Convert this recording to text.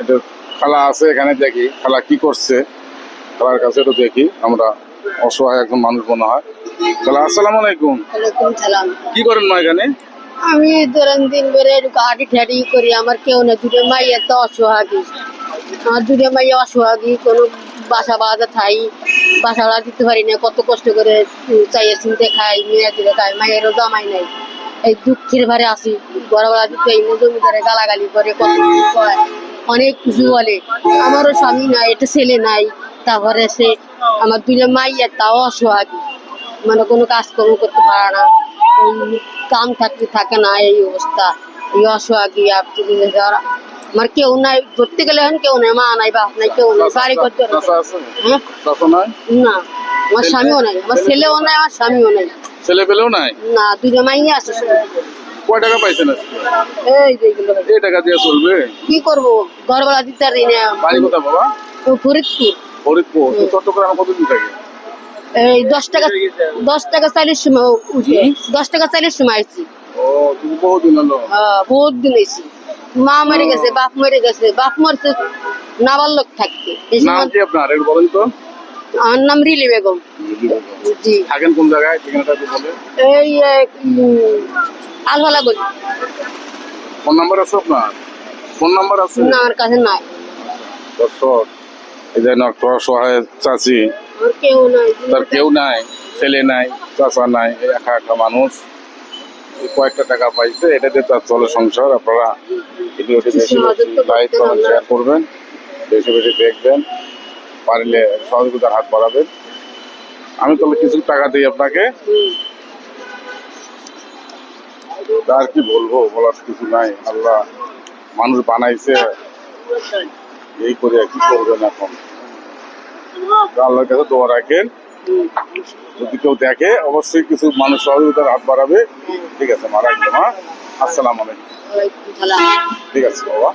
এটা খালা আছে এখানে দেখি খালা কি করছে। খালার কাছে একটু দেখি আমরা অসহায় একজন মানুষ মনে হয়। খালা আসসালামু আলাইকুম। কি করেন মা এখানে? আমি ধরেন দিন বেড়ে গাড়ি ঠাড়ি করি আমার কেউ না দুটো মাই এত অসহাগী। আমার দুটো মাই অসহাগী কোনো বাসা বাজা থাই বাসা ভাড়া দিতে পারি না। কত কষ্ট করে চাইয়ে চিনতে খাই মেয়ে দিলে খাই মায়েরও জামাই নাই। এই দুঃখের ভারে আসি দিতে এই না জমিদারে গালাগালি করে কত অনেক কিছু বলে। আমারও স্বামী নাই একটা ছেলে নাই তারপরে সে আমার দুটো মাই তাও অসহাগী মানে কোনো কাজকর্ম করতে পারে না। কাম থাকতে থাকে না এই অবস্থা। এই অসহাগী আপনি আমার কেউ নাই ধরতে গেলে এখন কেউ নাই মা নাই বাপ নাই কেউ নাই বাড়ি করতে না। হ্যাঁ? না আমার স্বামীও নাই আমার ছেলেও নাই আমার স্বামীও নাই। ছেলে পেলেও নাই? না দুটো মাই আছে। কয় টাকা পাইছেন আজকে? এই টাকা দিয়ে চলবে? কি করব? ঘর ভাড়া দিতে পারি না বাড়ি কোথায় বাবা? ও ফরিদপুর। ফরিদপুর। তো চট্টগ্রামে কতদিন থাকে? এই দশ টাকা দশ টাকা চালিশ সময় উঠে। দশ টাকা চালিশ সময় আসছি ও তুমি বহুদিন হলো। হ্যাঁ, বহুত দিন হয়েছি মা মরে গেছে বাপ মরে গেছে। বাপ মরছে নাবালক থাকতে নাম কি আপনার? একটু বলেন তো। আমার নাম রিলি বেগম। জি। থাকেন কোন জায়গায়? ঠিকানাটা একটু এই আলহলা গলি ফোন নাম্বার আছে আপনার? ফোন নাম্বার আছে? না আমার কাছে নাই। দর্শক এই যে একটা অসহায় চাচি কেউ নাই। তার কেউ নাই ছেলে নাই চাচা নাই একা একা মানুষ। এই কয়েকটা টাকা পাইছে এটা দিয়ে তার চলে সংসার। আপনারা ভিডিওটি বেশি লাইক কমেন্ট শেয়ার করবেন। বেশি বেশি দেখবেন। পারলে সহযোগিতার হাত বাড়াবেন। আমি তাহলে কিছু টাকা দিই আপনাকে। আর কি বলব বলার কিছু নাই। আল্লাহ মানুষ বানাইছে। এই করে কি করবেন এখন? আল্লাহর কাছে দোয়া রাখেন। যদি কেউ দেখে অবশ্যই কিছু মানুষ সহযোগিতার হাত বাড়াবে। ঠিক আছে মারা একদম হ্যাঁ আসসালাম আলাইকুম। ঠিক আছে বাবা।